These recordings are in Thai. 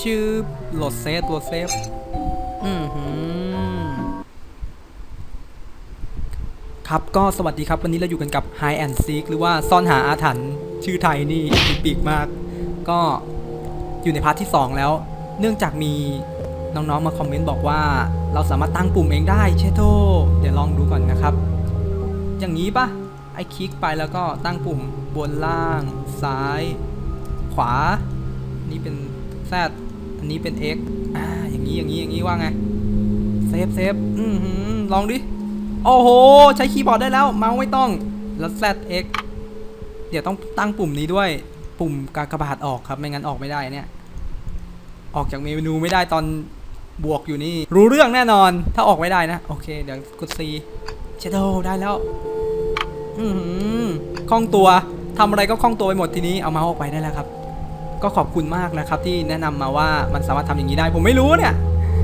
ชื่อโหลดเซฟตัวเซฟ อือหือ ครับก็สวัสดีครับ วันนี้เราอยู่กันกับ Hide and Seek หรือว่าซ่อนหาอาถรรพ์ชื่อไทยนี่อีปีกมาก ก็อยู่ในพาร์ทที่ 2 แล้ว เนื่องจากมีน้องๆมาคอมเมนต์บอกว่า เราสามารถตั้งปุ่มเองได้เชโตเดี๋ยวลองดูก่อนนะครับ อย่างนี้ปะไอคลิกไปแล้วก็ตั้งปุ่มบนล่าง ซ้าย ขวา นี่เป็น Z อันนี้เป็น X อ่าอย่างนี้อย่างนี้อย่างนี้ว่าไงเซฟเซฟอือหือลองดิ โอ้โห ใช้คีย์บอร์ดได้แล้ว เมาส์ไม่ต้อง แล้ว Z X เดี๋ยวต้องตั้งปุ่มนี้ด้วย ปุ่มกากบาทออกครับ ไม่งั้นออกไม่ได้เนี่ย ออกจากเมนูไม่ได้ตอนบวกอยู่นี่ รู้เรื่องแน่นอน ถ้าออกไม่ได้นะ โอเค เดี๋ยวกด C เชโดได้แล้ว อือหือคล่องตัวทำอะไรก็คล่องตัวไปหมดทีนี้ เอาเมาส์ออกไปได้แล้วครับ ก็ขอบคุณมากนะครับที่แนะนำมาว่ามันสามารถทำอย่างนี้ได้ ผมไม่รู้เนี่ย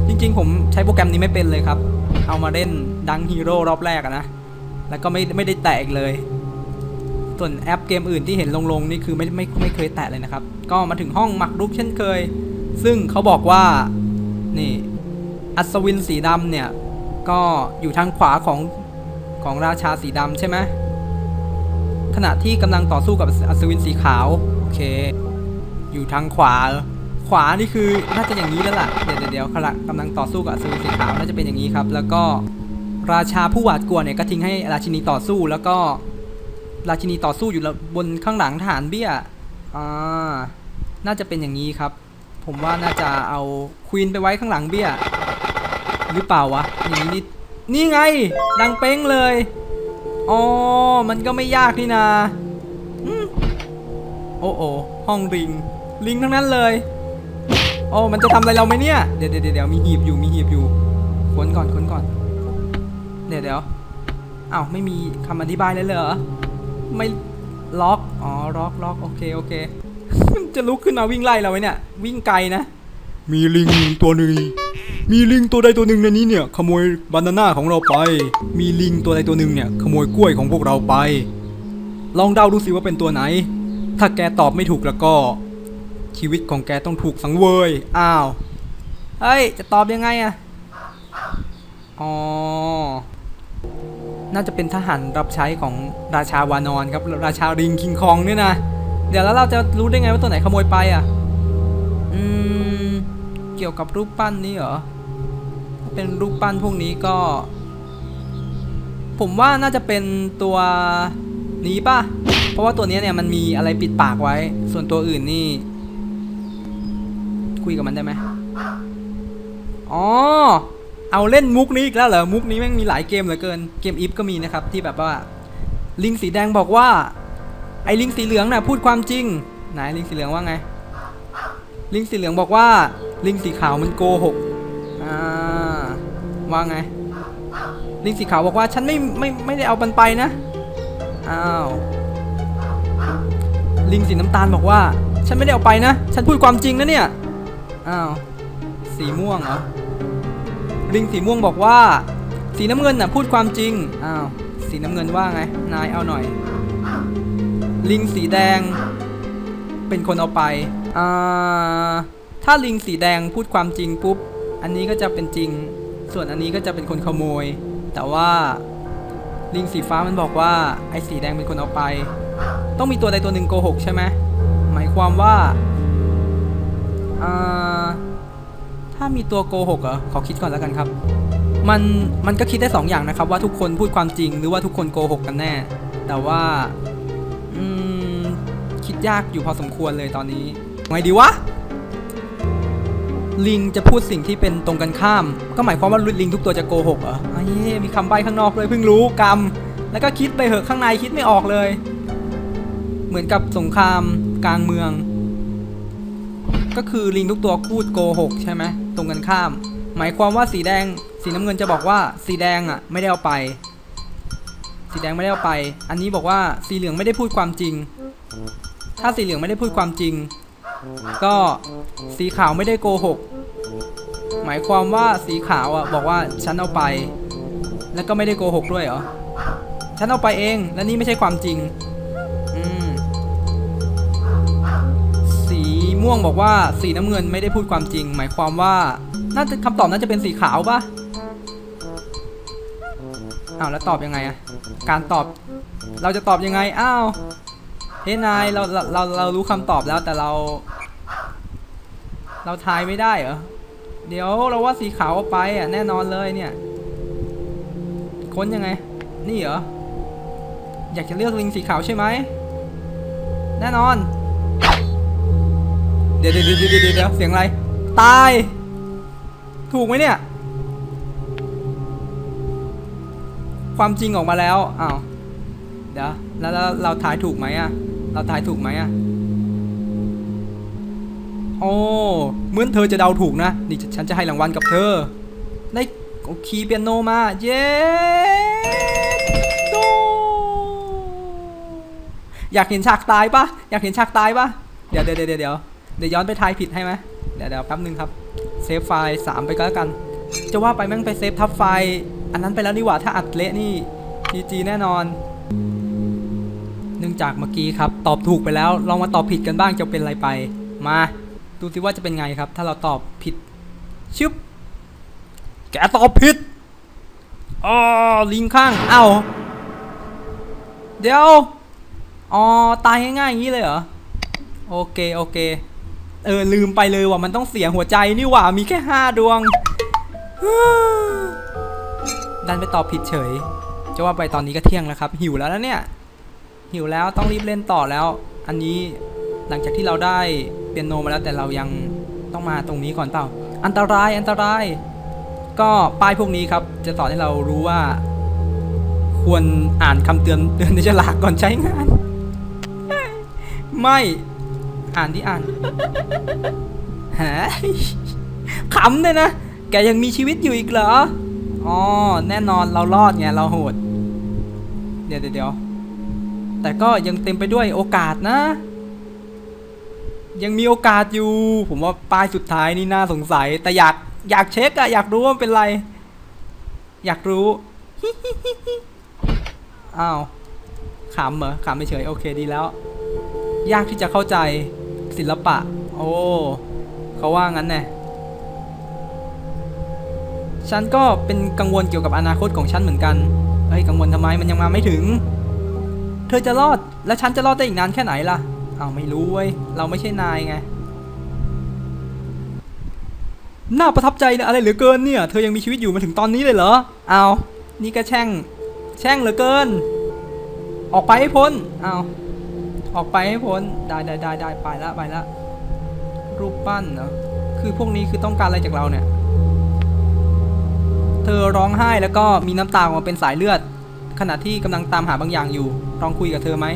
จริง ๆ ผมใช้โปรแกรมนี้ไม่เป็นเลยครับ เอามาเล่นดังฮีโร่รอบแรกนะ แล้วก็ไม่ไม่ได้แตะอีกเลย ส่วนแอปเกมอื่นที่เห็นลงๆนี่คือไม่ไม่ไม่เคยแตะเลยนะครับ ก็มาถึงห้องหมักรุกเช่นเคย ซึ่งเขาบอกว่านี่อัศวินสีดำเนี่ยก็อยู่ทางขวาของของราชาสีดำใช่ไหมขณะที่กำลังต่อสู้กับอัศวินสีขาว โอเค อยู่ทางขวา ขวานี่คือน่าจะอย่างนี้แล้วล่ะ เดี๋ยวเดี๋ยวขณะกำลังต่อสู้กับอัศวินสีขาวน่าจะเป็นอย่างนี้ครับ แล้วก็ราชาผู้หวาดกลัวเนี่ยก็ทิ้งให้ราชินีต่อสู้ แล้วก็ราชินีต่อสู้อยู่บนข้างหลังทหารเบี้ย อ่า น่าจะเป็นอย่างนี้ครับ ผมว่าน่าจะเอาควีนไปไว้ข้างหลังเบี้ย หรือเปล่าวะอย่างนี้นี่นี่ไง ดังเป้งเลย อ๋อ มันก็ไม่ยากนี่นาโอ้โอห้องลิง ลิงทั้งนั้นเลย โอ้มันจะทำอะไรเราไหมเนี่ย เดี๋ยวเดี๋ยวเดี๋ยวมีหีบอยู่มีหีบอยู่ค้นก่อนค้นก่อน เดี๋ยวเดี๋ยวอ้าวไม่มีคำอธิบายเลยเหรอ ไม่ล็อก อ๋อล็อกล็อกโอเคโอเค จะลุกขึ้นมาวิ่งไล่เราไหมเนี่ย วิ่งไกลนะ มีลิงตัวหนึ่งมีลิงตัวใดตัวหนึ่งในนี้เนี่ย ขโมยบานาน่าของเราไป มีลิงตัวใดตัวหนึ่งเนี่ย ขโมยกล้วยของพวกเราไป ลองเดาดูสิว่าเป็นตัวไหน ถ้าแกตอบไม่ถูกแล้วก็ ชีวิตของแกต้องถูกสังเวย อ้าว เฮ้ย จะตอบยังไงอะอ๋อ น่าจะเป็นทหารรับใช้ของราชาวานอนครับ ราชาริงคิงคองเนี่ยนะ เดี๋ยวแล้วเราจะรู้ได้ไงว่าตัวไหนขโมยไปอะอืม เกี่ยวกับรูปปั้นนี้เหรอ ถ้าเป็นรูปปั้นพวกนี้ก็ ผมว่าน่าจะเป็นตัวนี้ป่ะ เพราะว่าตัวนี้เนี่ยมันมีอะไรปิดปากไว้ ส่วนตัวอื่นนี่ คุยกับมันได้ไหมอ๋อ เอาเล่นมุกนี้อีกแล้วเหรอ มุกนี้แม่งมีหลายเกมเหลือเกิน เกมอีฟก็มีนะครับที่แบบว่า ลิงสีแดงบอกว่า ไอ้ลิงสีเหลืองน่ะพูดความจริง ไหนลิงสีเหลืองว่าไง ลิงสีเหลืองบอกว่า ลิงสีขาวมันโกหก อ่า ว่าไง ลิงสีขาวบอกว่าฉันไม่ไม่ไม่ได้เอามันไปนะ อ้าว ลิงสีน้ำตาลบอกว่า ฉันไม่ได้เอาไปนะ ฉันพูดความจริงนะเนี่ย อ้าว สีม่วงเหรอ ลิงสีม่วงบอกว่า สีน้ำเงินน่ะพูดความจริง อ้าว สีน้ำเงินว่าไง นายเอาหน่อย ลิงสีแดง เป็นคนเอาไป อ่า ถ้าลิงสีแดงพูดความจริงปุ๊บ อันนี้ก็จะเป็นจริง ส่วนอันนี้ก็จะเป็นคนขโมย แต่ว่าลิงสีฟ้ามันบอกว่าไอ้สีแดงเป็นคนเอาไป ต้องมีตัวใดตัวหนึ่งโกหกใช่ไหมหมายความว่าอ่า ถ้ามีตัวโกหกเหรอขอคิดก่อนแล้วกันครับ มันมันก็คิดได้สองอย่างนะครับ ว่าทุกคนพูดความจริงหรือว่าทุกคนโกหกกันแน่ แต่ว่าอืมคิดยากอยู่พอสมควรเลยตอนนี้ไงดีวะลิงจะพูดสิ่งที่เป็นตรงกันข้าม ก็หมายความว่าลิงทุกตัวจะโกหกเหรอไอ้เหี้ยมีคำใบ้ข้างนอกเลยเพิ่งรู้กรรม แล้วก็คิดไปเหอะข้างในคิดไม่ออกเลย เหมือนกับสงครามกลางเมือง ก็คือลิงทุกตัวพูดโกหกใช่ไหม ตรงกันข้าม หมายความว่าสีแดง สีน้ำเงินจะบอกว่าสีแดงอะไม่ได้เอาไป สีแดงไม่ได้เอาไป อันนี้บอกว่าสีเหลืองไม่ได้พูดความจริง ถ้าสีเหลืองไม่ได้พูดความจริง ก็สีขาวไม่ได้โกหก หมายความว่าสีขาวอะบอกว่าฉันเอาไป แล้วก็ไม่ได้โกหกด้วยเหรอ ฉันเอาไปเอง และนี่ไม่ใช่ความจริง ม่วงบอกว่าสีน้ำเงินไม่ได้พูดความจริง หมายความว่าน่าจะคำตอบน่าจะเป็นสีขาวปะอ้าวแล้วตอบยังไงอะการตอบ เราจะตอบยังไงอ้าวเฮ้ยนายเราเราเรารู้คำตอบแล้วแต่เรา เราทายไม่ได้เหรอเดี๋ยวเราว่าสีขาวไปอะแน่นอนเลยเนี่ย ค้นยังไง นี่เหรออยากจะเลือกลิงสีขาวใช่ไหมแน่นอน เดี๋ยวเดี๋ยวเดี๋ยวเดี๋ยวเสียงอะไร ตาย ถูกไหมเนี่ย ความจริงออกมาแล้วอ้าวเดี๋ยวแล้วเราทายถูกไหมอะเราทายถูกไหมอะโอ้เหมือนเธอจะเดาถูกนะ นี่ฉันจะให้รางวัลกับเธอ ได้คีย์เปียโนมา เย้โตอยากเห็นฉากตายปะอยากเห็นฉากตายปะเดี๋ยวเดี๋ยวเดี๋ยว เดี๋ยวย้อนไปทายผิดให้ไหมเดี๋ยวเดี๋ยวแป๊บนึงครับ เซฟไฟล์สามไปก็แล้วกัน จะว่าไปแม่งไปเซฟทับไฟล์อันนั้นไปแล้วนี่หว่าถ้าอัดเละนี่ GG แน่นอน เนื่องจากเมื่อกี้ครับ ตอบถูกไปแล้วลองมาตอบผิดกันบ้างจะเป็นอะไรไป มาดูสิว่าจะเป็นไงครับ ถ้าเราตอบผิดชึบแกตอบผิดอ๋อลิงข้างเอ้าเดี๋ยว อ๋อ ตายง่ายๆอย่างนี้เลยเหรอ โอเค โอเค เออลืมไปเลยว่ามันต้องเสียหัวใจนี่หว่ามีแค่ห้าดวงดันไปตอบผิดเฉย จะว่าไปตอนนี้ก็เที่ยงแล้วครับ หิวแล้วนะเนี่ย หิวแล้วต้องรีบเล่นต่อแล้ว อันนี้หลังจากที่เราได้เปียโนมาแล้วแต่เรายังต้องมาตรงนี้ก่อนเปล่า อันตรายอันตราย ก็ป้ายพวกนี้ครับ จะสอนให้เรารู้ว่า ควรอ่านคำเตือนเตือนในฉลากก่อนใช้งาน ไม่ อ่านที่อ่านฮะขำเลยนะ แกยังมีชีวิตอยู่อีกเหรอ อ๋อ แน่นอนเรารอดไงเราโหด เดี๋ยวเดี๋ยวแต่ก็ยังเต็มไปด้วยโอกาสนะ ยังมีโอกาสอยู่ ผมว่าป้ายสุดท้ายนี่น่าสงสัย แต่อยากอยากเช็คอะอยากรู้ว่าเป็นไร อยากรู้ อ้าวขำเหรอขำไม่เฉยโอเคดีแล้ว ยากที่จะเข้าใจ ศิลปะ โอ้เขาว่างั้นแน่ฉันก็เป็นกังวลเกี่ยวกับอนาคตของฉันเหมือนกันเฮ้ยกังวลทำไมมันยังมาไม่ถึง เธอจะรอดและฉันจะรอดได้อีกนานแค่ไหนล่ะเอ้าไม่รู้เว้ยเราไม่ใช่นายไงน่าประทับใจนะอะไรเหลือเกินเนี่ย เธอยังมีชีวิตอยู่มาถึงตอนนี้เลยเหรอ เอานี่ก็แช่ง แช่งเหลือเกิน ออกไปให้พ้น เอา ออกไปให้พ้น ได้ได้ได้ได้ไปละไปละ รูปปั้นเหรอคือพวกนี้คือต้องการอะไรจากเราเนี่ย เธอร้องไห้แล้วก็มีน้ำตาออกมาเป็นสายเลือด ขณะที่กำลังตามหาบางอย่างอยู่ลองคุยกับเธอไหม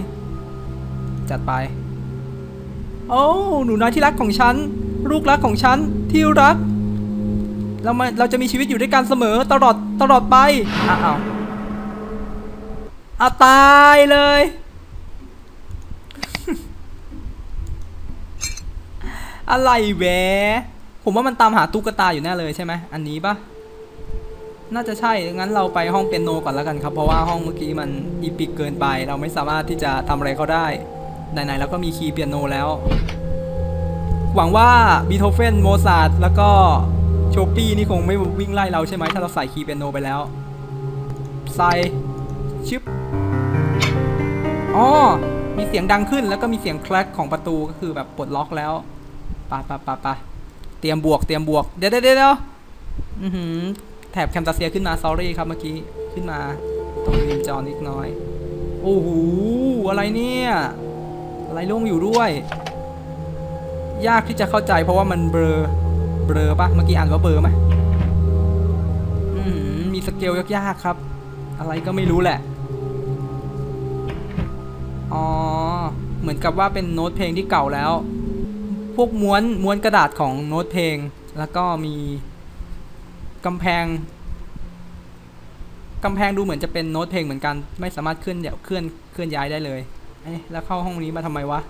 จัดไป โอ้หนูน้อยที่รักของฉัน ลูกรักของฉัน ที่รัก เรามาเราจะมีชีวิตอยู่ด้วยกันเสมอตลอดตลอดไปอ้าวอ้าวตายเลย อะไรแหวะผมว่ามันตามหาตุ๊กตาอยู่แน่เลยใช่ไหมอันนี้ปะน่าจะใช่ งั้นเราไปห้องเปียโนก่อนแล้วกันครับ เพราะว่าห้องเมื่อกี้มันอีปิกเกินไป เราไม่สามารถที่จะทำอะไรเขาได้ ไหนๆเราก็มีคีย์เปียโนแล้ว หวังว่าบีโธเฟน โมซาร์ทแล้วก็โชปี้นี่คงไม่วิ่งไล่เราใช่ไหมถ้าเราใส่คีย์เปียโนไปแล้ว ใส่ชึบอ๋อมีเสียงดังขึ้นแล้วก็มีเสียงแคลกของประตูก็คือแบบปลดล็อกแล้ว ปะปะปะปะเตรียมบวกเตรียมบวก เดี๋ยวเดี๋ยวเดี๋ยวอือหือแถบแคมตาเซียขึ้นมา sorry ครับเมื่อกี้ ขึ้นมา ตรงริมจอนิดน้อย โอ้โห อะไรเนี่ยอะไรล่งอยู่ด้วย ยากที่จะเข้าใจเพราะว่ามันเบลอ เบลอปะเมื่อกี้อ่านว่าเบลอไหมมมีสเกลยากๆครับ อะไรก็ไม่รู้แหละ อ๋อ เหมือนกับว่าเป็นโน้ตเพลงที่เก่าแล้ว พวกม้วนม้วนกระดาษของโน้ตเพลง แล้วก็มีกำแพงกำแพงดูเหมือนจะเป็นโน้ตเพลงเหมือนกัน ไม่สามารถเคลื่อนเดี๋ยวเคลื่อนเคลื่อนย้ายได้เลยเอ๊ะแล้วเข้าห้องนี้มาทำไมวะ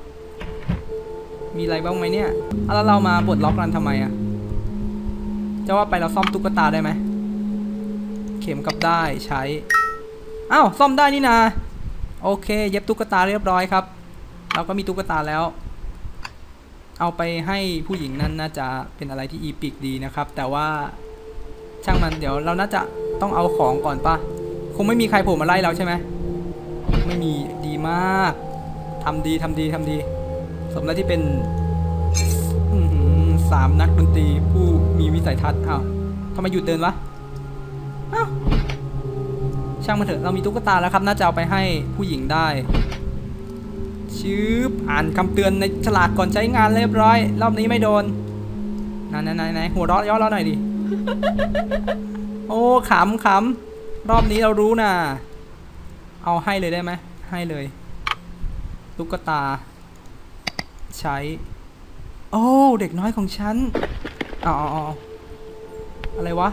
มีอะไรบ้างไหมเนี่ยแล้วเรามาปลดล็อกรันทำไมอะจะว่าไปเราซ่อมตุ๊กตาได้ไหมเข็มกับได้ใช้อ้าวซ่อมได้นี่นา โอเค เย็บตุ๊กตาเรียบร้อยครับ เราก็มีตุ๊กตาแล้ว เอาไปให้ผู้หญิงนั้นน่าจะเป็นอะไรที่อีปิกดีนะครับ แต่ว่าช่างมันเดี๋ยวเราน่าจะต้องเอาของก่อนปะคงไม่มีใครโผล่มาไล่เราใช่ไหมไม่มีดีมากทำดีทำดีทำดี สมแล้วที่เป็นสามนักดนตรีผู้มีวิสัยทัศน์อ้าวทำไมหยุดเดินวะอ้าวช่างมันเถอะเรามีตุ๊กตาแล้วครับ น่าจะเอาไปให้ผู้หญิงได้ ชืบอ่านคำเตือนในฉลากก่อนใช้งานเรียบร้อย รอบนี้ไม่โดนไหนไหนไหนไหนหัวเราะย่อเราหน่อยดิ โอ้ขำขำรอบนี้เรารู้นะเอาให้เลยได้ไหมให้เลยตุ๊กตา ใช้ โอ้เด็กน้อยของฉันอ๋ออออ๋ออะไรวะ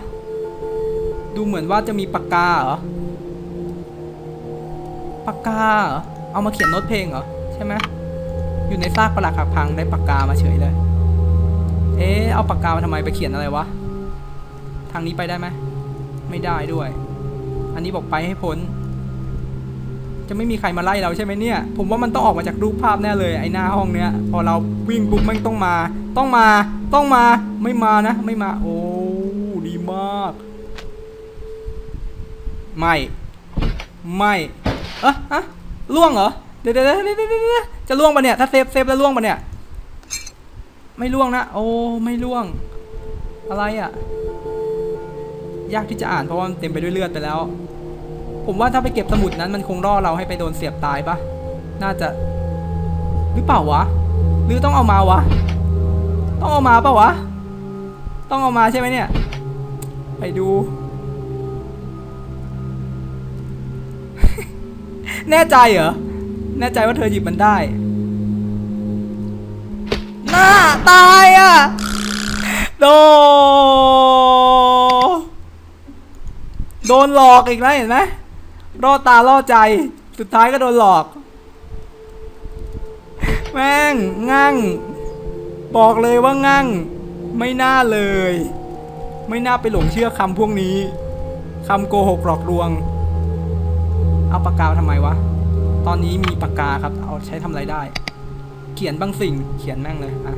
ดูเหมือนว่าจะมีปากกาเหรอปากกาเหรอเอามาเขียนโน้ตเพลงเหรอ ใช่ไหมอยู่ในซากปลักหักพังได้ปากกามาเฉยเลย เอ๊ะเอาปากกามาทำไมไปเขียนอะไรวะ ทางนี้ไปได้ไหมไม่ได้ด้วย อันนี้บอกไปให้พ้น จะไม่มีใครมาไล่เราใช่ไหมเนี่ย ผมว่ามันต้องออกมาจากรูปภาพแน่เลยไอ้หน้าห้องเนี้ย พอเราวิ่งปุ๊บมันต้องมา ต้องมา ต้องมา ไม่มานะ ไม่มา โอ้ดีมาก ไม่ ไม่ เอ๊ะอะล่วงเหรอ เดี๋ยวเดี๋ยวเดี๋ยวจะล่วงปะเนี่ย ถ้าเซฟเซฟแล้วล่วงปะเนี่ย ไม่ล่วงนะ โอ้ ไม่ล่วง อะไรอะ ยากที่จะอ่านเพราะว่ามันเต็มไปด้วยเลือดไปแล้ว ผมว่าถ้าไปเก็บสมุดนั้นมันคงล่อเราให้ไปโดนเสียบตายปะน่าจะ หรือเปล่าวะ หรือต้องเอามาวะ ต้องเอามาปะวะ ต้องเอามาใช่ไหมเนี่ย ไปดูแน่ใจเหรอ แน่ใจว่าเธอหยิบมันได้ หน้าตายอะ โด โดนหลอกอีกแล้วเห็นไหมล่อตาล่อใจ สุดท้ายก็โดนหลอก แม่งงั่ง บอกเลยว่างั่ง ไม่น่าเลย ไม่น่าไปหลงเชื่อคำพวกนี้คำโกหกหลอกลวง เอาปากกามาทำไมวะ ตอนนี้มีปากกาครับ เอาใช้ทำอะไรได้ เขียนบางสิ่ง เขียนแม่งเลยอะ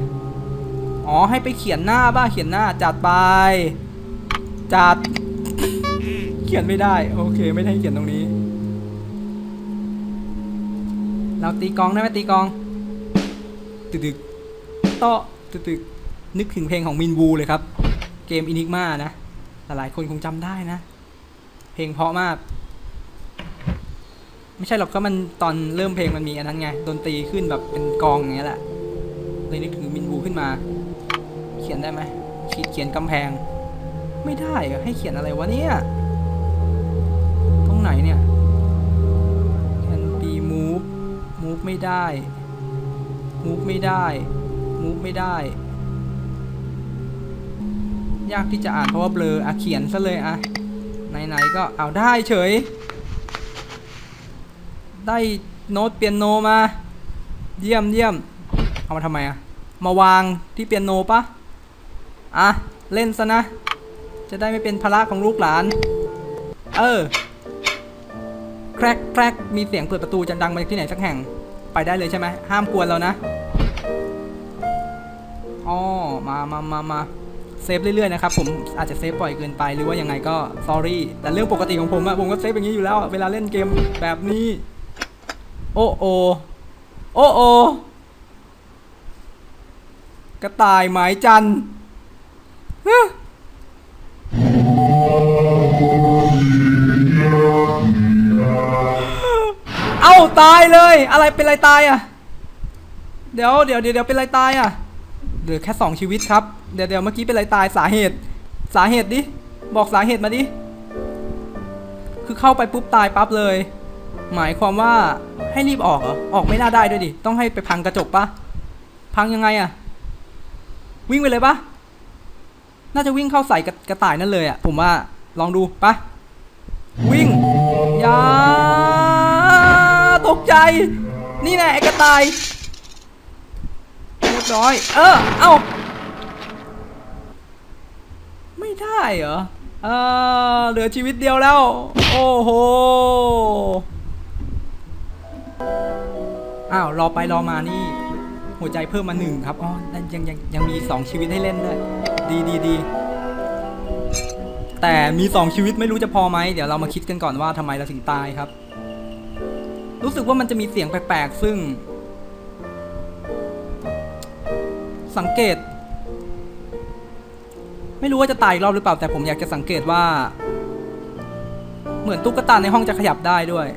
อ๋อ ให้ไปเขียนหน้าบ้าเขียนหน้า จัดไป จัด เขียนไม่ได้ โอเค ไม่ได้ให้เขียนตรงนี้ เราตีกองได้ไหมตีกอง ตึกตึกโต๊ะตึกตึกนึกถึงเพลงของมินวูเลยครับ เกมอินิกมานะ หลายๆคนคงจำได้นะ เพลงเพราะมาก ไม่ใช่หรอกก็มันตอนเริ่มเพลงมันมีอันนั้นไงดนตรีขึ้นแบบเป็นกองอย่างเงี้ยแหละเลยนึกถึงมินวูขึ้นมา เขียนได้ไหมขีดเขียนกำแพง ไม่ได้อะให้เขียนอะไรวะเนี่ยตรงไหนเนี่ย can be move move ไม่ได้ move ไม่ได้ move ไม่ได้ ยากที่จะอ่านเพราะว่าเบลออะเขียนซะเลยอะไหนๆก็เอาได้เฉย ได้โน้ตเปียโนมา เยี่ยมเยี่ยมเอามาทำไมอะมาวางที่เปียโนปะอะ เล่นซะนะ จะได้ไม่เป็นภาระของลูกหลาน เออ แครกแครกมีเสียงเปิดประตูจะดังมาจากที่ไหนสักแห่ง ไปได้เลยใช่ไหม ห้ามกวนเรานะอ๋อมามามามาเซฟเรื่อยๆนะครับผมอาจจะเซฟบ่อยเกินไปหรือว่ายังไงก็ sorry แต่เรื่องปกติของผมอะผมก็เซฟอย่างนี้อยู่แล้ว เวลาเล่นเกมแบบนี้ โอ้โอโอ้โอกระต่ายหมายจันทร์ฮะเอ้าตายเลย อะไรเป็นไรตายอะ เดี๋ยวเดี๋ยวเดี๋ยวเป็นไรตายอะเหลือแค่สองชีวิตครับ เดี๋ยวเดี๋ยวเมื่อกี้เป็นไรตายสาเหตุ สาเหตุดิ บอกสาเหตุมาดิ คือเข้าไปปุ๊บตายปั๊บเลย หมายความว่าให้รีบออกเหรอ ออกไม่น่าได้ด้วยดิ ต้องให้ไปพังกระจกปะพังยังไงอะวิ่งไปเลยปะน่าจะวิ่งเข้าใส่กระกระต่ายนั่นเลยอะผมว่าลองดูปะวิ่งอย่าตกใจ นี่แหละไอกระต่ายเรียบร้อย เออ เอ้า ไม่ได้เหรอเออเหลือชีวิตเดียวแล้ว โอ้โห อ้าวรอไปรอมานี่ หัวใจเพิ่มมาหนึ่งครับอ๋อนั่นยังยังยังมีอีกสองชีวิตให้เล่นด้วยดีดีดีแต่มีสองชีวิตไม่รู้จะพอไหมเดี๋ยวเรามาคิดกันก่อนว่าทำไมเราถึงตายครับ รู้สึกว่ามันจะมีเสียงแปลกๆซึ่ง สังเกต ไม่รู้ว่าจะตายอีกรอบหรือเปล่า แต่ผมอยากจะสังเกตว่า เหมือนตุ๊กตาในห้องจะขยับได้ด้วย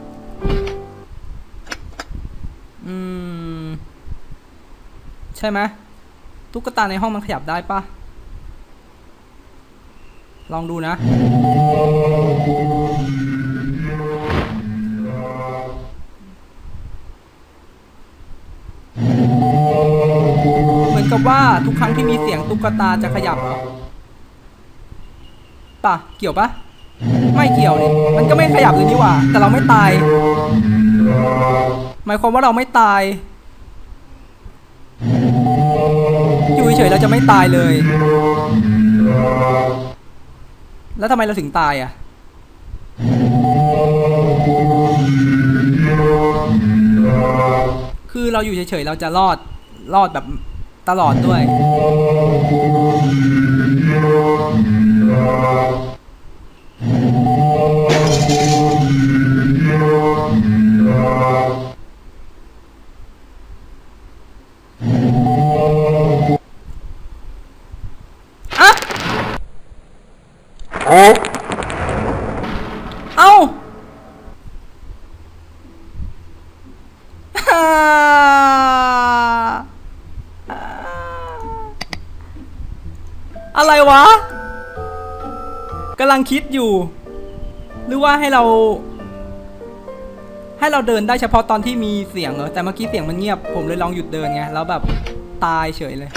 อืม ใช่ไหมตุ๊กตาในห้องมันขยับได้ปะลองดูนะ เหมือนกับว่าทุกครั้งที่มีเสียงตุ๊กตาจะขยับเหรอปะเกี่ยวปะไม่เกี่ยวนี่มันก็ไม่ขยับเลยนี่หว่า แต่เราไม่ตาย หมายความว่าเราไม่ตาย อยู่เฉยๆเราจะไม่ตายเลย แล้วทำไมเราถึงตายอะ คือเราอยู่เฉยๆเราจะรอด รอดแบบตลอดด้วยอ เอ้าฮ่าอะไรวะกำลังคิดอยู่ หรือว่าให้เรา ให้เราเดินได้เฉพาะตอนที่มีเสียงเหรอแต่เมื่อกี้เสียงมันเงียบ ผมเลยลองหยุดเดินไงแล้วแบบตายเฉยเลย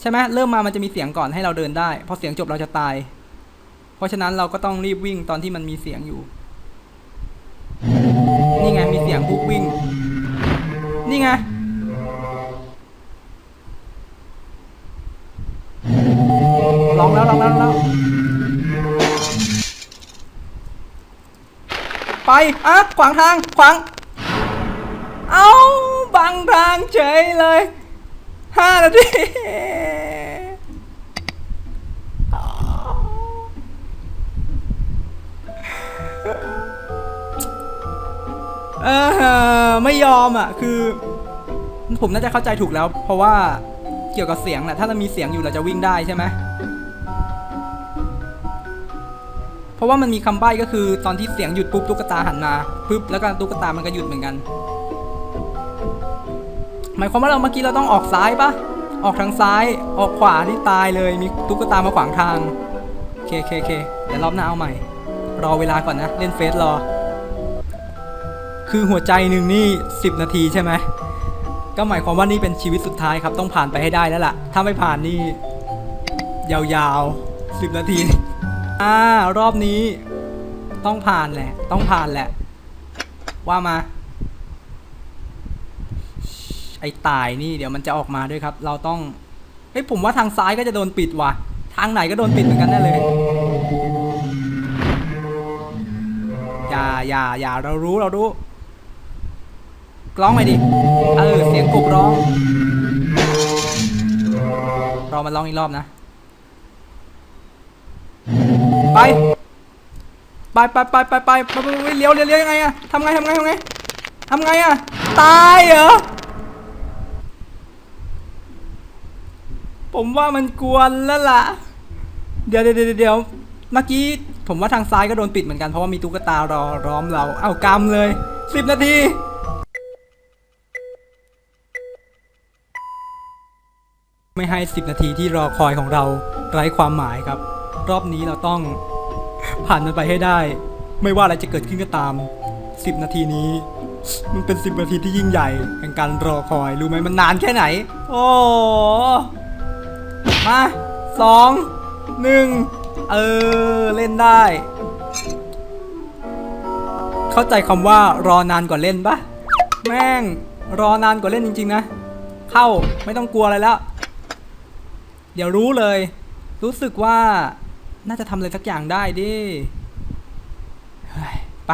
ใช่ไหมเริ่มมามันจะมีเสียงก่อนให้เราเดินได้พอเสียงจบเราจะตาย ราะฉะนั้นเราก็ต้องรีบวิ่งตอนที่มันมีเสียงอยู่ นี่ไงมีเสียงปุ๊บวิ่ง นี่ไง ลองแล้วลองแล้วลองแล้ว ไปอะขวางทาง ขวาง เอาบังทางเฉยเลยห้านาที เออไม่ยอมอะ คือ ผมน่าจะเข้าใจถูกแล้ว เพราะว่าเกี่ยวกับเสียงแหละถ้าเรามีเสียงอยู่เราจะวิ่งได้ใช่ไหมเพราะว่ามันมีคำใบ้ก็คือตอนที่เสียงหยุดปุ๊บตุ๊กตาหันมาปุ๊บแล้วก็ตุ๊กตามันก็หยุดเหมือนกัน หมายความว่าเราเมื่อกี้เราต้องออกซ้ายปะออกทางซ้ายออกขวาที่ตายเลยมีตุ๊กตามาขวางทางโอเคโอเคโอเคเดี๋ยวรอบหน้าเอาใหม่ รอเวลาก่อนนะ เล่นเฟซรอ คือหัวใจหนึ่งนี่ 10 นาทีใช่ไหมก็หมายความว่านี่เป็นชีวิตสุดท้ายครับต้องผ่านไปให้ได้แล้วล่ะ ถ้าไม่ผ่านนี่ ยาวๆ 10 นาทีอ่ารอบนี้ ต้องผ่านแหละ ต้องผ่านแหละ ว่ามา ไอ้ตายนี่เดี๋ยวมันจะออกมาด้วยครับ เราต้องเฮ้ยผมว่าทางซ้ายก็จะโดนปิดว่ะ ทางไหนก็โดนปิดเหมือนกันแน่เลยอย่าอย่าอย่าเรารู้เรารู้ ร้องไปดิ เออ เสียงกบร้อง เรามาลองอีกรอบนะไปไปไปไปไปไปไปเลี้ยวเลี้ยวเลี้ยวยังไงอะทำไงทำไงทำไงทำไงอะตายเหรอ ผมว่ามันกวนแล้วล่ะ เดี๋ยวเดี๋ยวเดี๋ยวเมื่อกี้ผมว่าทางซ้ายก็โดนปิดเหมือนกันเพราะว่ามีตุ๊กตารอร้อมเรา เอากรรมเลยสิบนาที ไม่ให้ 10 นาทีที่รอคอยของเราไร้ความหมายครับ รอบนี้เราต้องผ่านมันไปให้ได้ ไม่ว่าอะไรจะเกิดขึ้นก็ตาม 10 นาทีนี้ มันเป็น 10 นาทีที่ยิ่งใหญ่แห่งการรอคอยรู้ไหมมันนานแค่ไหน โอ้มาสองหนึ่งเออ เล่นได้ เข้าใจคำว่ารอนานกว่าเล่นปะแม่ง รอนานกว่าเล่นจริง ๆ นะ เข้าไม่ต้องกลัวอะไรแล้ว เดี๋ยวรู้เลย รู้สึกว่าน่าจะทำอะไรสักอย่างได้ดิเฮ้ยไป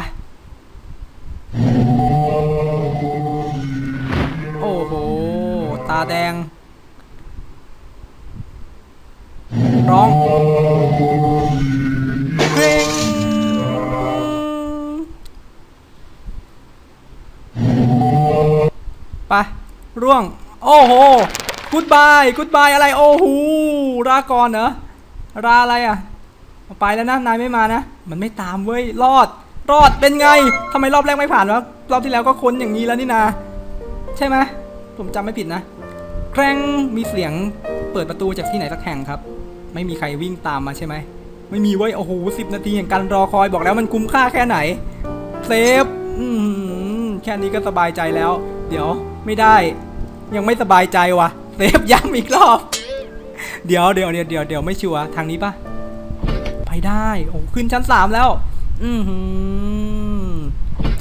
โอ้โห ตาแดง ร้องเพลงไป ร่วง โอ้โห กูดบายกูดบายอะไรโอ้โหลาก่อนเหรอราอะไรอะไปแล้วนะนายไม่มานะ มันไม่ตามเว้ยรอด รอดเป็นไงทำไมรอบแรกไม่ผ่านวะรอบที่แล้วก็ค้นอย่างนี้แล้วนี่นา ใช่ไหมผมจำไม่ผิดนะแครงมีเสียงเปิดประตูจากที่ไหนสักแห่งครับ ไม่มีใครวิ่งตามมาใช่ไหมไม่มีเว้ยโอ้โหสิบนาทีแห่งการรอคอยบอกแล้วมันคุ้มค่าแค่ไหนเซฟอืมแค่นี้ก็สบายใจแล้ว เดี๋ยวไม่ได้ ยังไม่สบายใจว่ะ เซฟย้ำอีกรอบ เดี๋ยวเดี๋ยวเดี๋ยวเดี๋ยวเดี๋ยวไม่ชัวร์ทางนี้ปะไปได้โอ้ขึ้นชั้นสามแล้ว อือหือ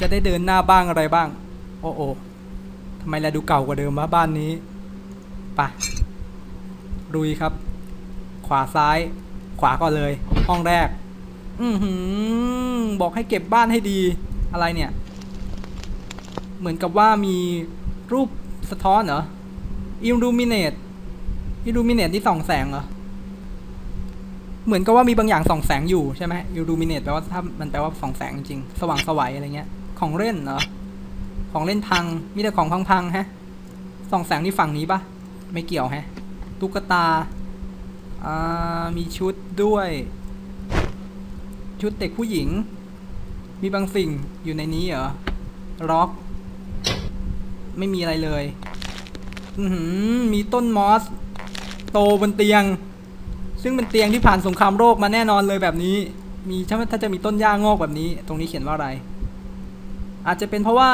จะได้เดินหน้าบ้างอะไรบ้าง โอ้โอทำไมแลดูเก่ากว่าเดิมวะบ้านนี้ปะรุยครับ ขวาซ้าย ขวาก่อนเลย ห้องแรก อือหือ บอกให้เก็บบ้านให้ดีอะไรเนี่ย เหมือนกับว่ามีรูปสะท้อนเหรอ illuminate illuminate ที่ส่องแสงเหรอ เหมือนกับว่ามีบางอย่างส่องแสงอยู่ใช่ไหม illuminate แปลว่าถ้ามันแปลว่าส่องแสงจริง สว่างสวัยอะไรเงี้ย ของเล่นเหรอ ของเล่นพัง มีแต่ของพังๆฮะ ส่องแสงที่ฝั่งนี้ปะไม่เกี่ยวฮะ ตุ๊กตา อ่า มีชุดด้วย ชุดเด็กผู้หญิง มีบางสิ่งอยู่ในนี้เหรอ ล็อก ไม่มีอะไรเลย มีต้นมอส โตบนเตียง ซึ่งเป็นเตียงที่ผ่านสงครามโลกมาแน่นอนเลยแบบนี้ มีถ้าถ้าจะมีต้นหญ้างอกแบบนี้ ตรงนี้เขียนว่าอะไร อาจจะเป็นเพราะว่า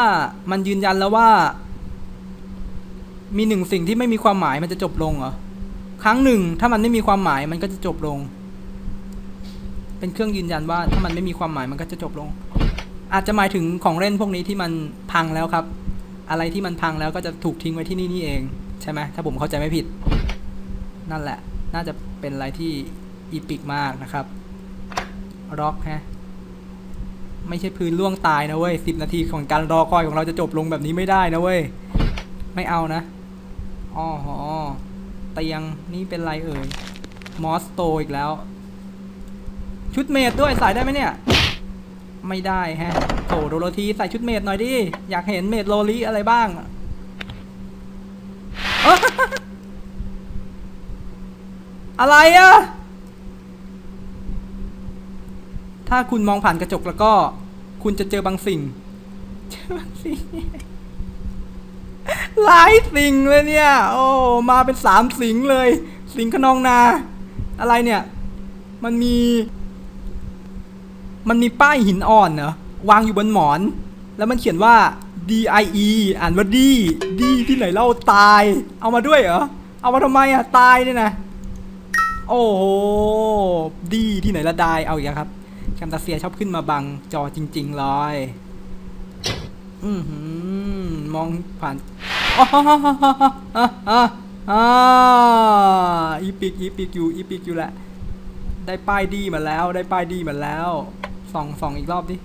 มันยืนยันแล้วว่า มีหนึ่งสิ่งที่ไม่มีความหมายมันจะจบลงเหรอครั้งหนึ่งถ้ามันไม่มีความหมายมันก็จะจบลง เป็นเครื่องยืนยันว่าถ้ามันไม่มีความหมายมันก็จะจบลง อาจจะหมายถึงของเล่นพวกนี้ที่มันพังแล้วครับ อะไรที่มันพังแล้วก็จะถูกทิ้งไว้ที่นี่นี่เอง ใช่ไหมถ้าผมเข้าใจไม่ผิด นั่นแหละ น่าจะเป็นอะไรที่อีปิกมากนะครับร็อกฮะไม่ใช่พื้นล่วงตายนะเว้ยสิบนาทีของการรอคอยของเราจะจบลงแบบนี้ไม่ได้นะเว้ย ไม่เอานะอ๋อหอเตียงนี่เป็นไรเอ่ยมอสโตอีกแล้ว ชุดเมดด้วยใส่ได้ไหมเนี่ย ไม่ได้ฮะโถโดโรธีใส่ชุดเมดหน่อยดิ อยากเห็นเมดโลลิอะไรบ้างเอ้ออะไรอะถ้าคุณมองผ่านกระจกแล้วก็ คุณจะเจอบางสิ่ง เจอบางสิ่งหลายสิ่งเลยเนี่ย โอ้มาเป็นสามสิ่งเลย สิ่งขนองนา อะไรเนี่ย มันมี มันมีป้ายหินอ่อนเหรอวางอยู่บนหมอน แล้วมันเขียนว่า D I E อ่านว่าดีดีที่ไหนเล่าตาย เอามาด้วยเหรอ เอามาทำไมอะตายเนี่ยนะ โอ้โห ดีที่ไหนละได้เอาอีกแล้วครับแคมตาเซียชอบขึ้นมาบังจอจริง ๆ เลย อือหือมองผ่านอ๋ออีปิกอีปิกอยู่อีปิกอยู่แหละ ได้ป้ายดีมาแล้ว ได้ป้ายดีมาแล้ว ส่องส่องอีกรอบดิ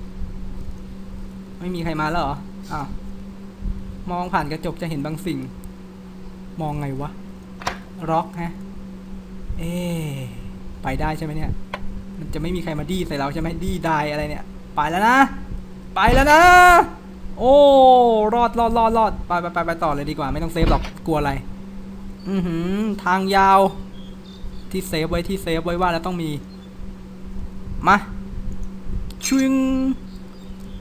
ไม่มีใครมาแล้วเหรอ อ้าว มองผ่านกระจกจะเห็นบางสิ่ง มองไงวะ ร็อกฮะ เอ๊ไปได้ใช่ไหมเนี่ย มันจะไม่มีใครมาดีใส่เราใช่ไหมดีได้อะไรเนี่ย ไปแล้วนะ ไปแล้วนะ โอ้ รอดรอดรอดรอดไปไปไปไปต่อเลยดีกว่า ไม่ต้องเซฟหรอก กลัวอะไร อือหือ ทางยาว ที่เซฟไว้ที่เซฟไว้ว่าแล้วต้องมี มา ชิง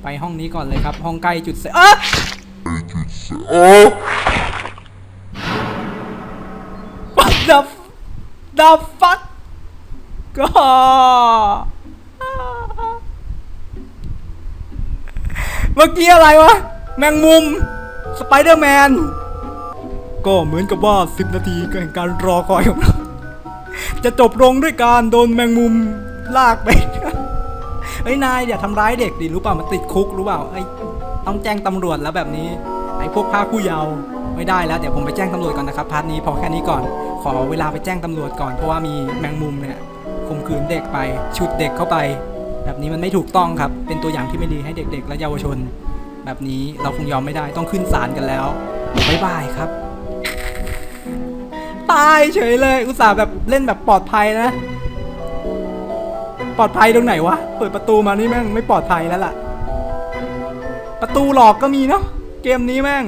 ไปห้องนี้ก่อนเลยครับ ห้องใกล้จุดเซฟเอ๊ะ What the the fuck ก็เมื่อกี้อะไรวะ แมงมุม สไปเดอร์แมน ก็เหมือนกับว่า 10 นาทีแห่งการรอคอยของเรา จะจบลงด้วยการโดนแมงมุมลากไป ฮ้ยนายอย่าทำร้ายเด็กดิรู้เปล่ามันติดคุกรู้เปล่าไอ้ต้องแจ้งตำรวจแล้วแบบนี้ ไอ้พวกพาผู้เยาว์ไม่ได้แล้วเดี๋ยวผมไปแจ้งตำรวจก่อนนะครับพาร์ทนี้พอแค่นี้ก่อน ขอเวลาไปแจ้งตำรวจก่อนเพราะว่ามีแมงมุมเนี่ยข่มขืนเด็กไปชุดเด็กเข้าไป แบบนี้มันไม่ถูกต้องครับ เป็นตัวอย่างที่ไม่ดีให้เด็ก ๆ และเยาวชน แบบนี้เราคงยอมไม่ได้ต้องขึ้นศาลกันแล้วบ๊ายบายครับตายเฉยเลย อุตส่าห์แบบเล่นแบบปลอดภัยนะ ปลอดภัยตรงไหนวะ เปิดประตูมานี่แม่งไม่ปลอดภัยแล้วล่ะ ประตูหลอกก็มีเนาะ เกมนี้แม่ง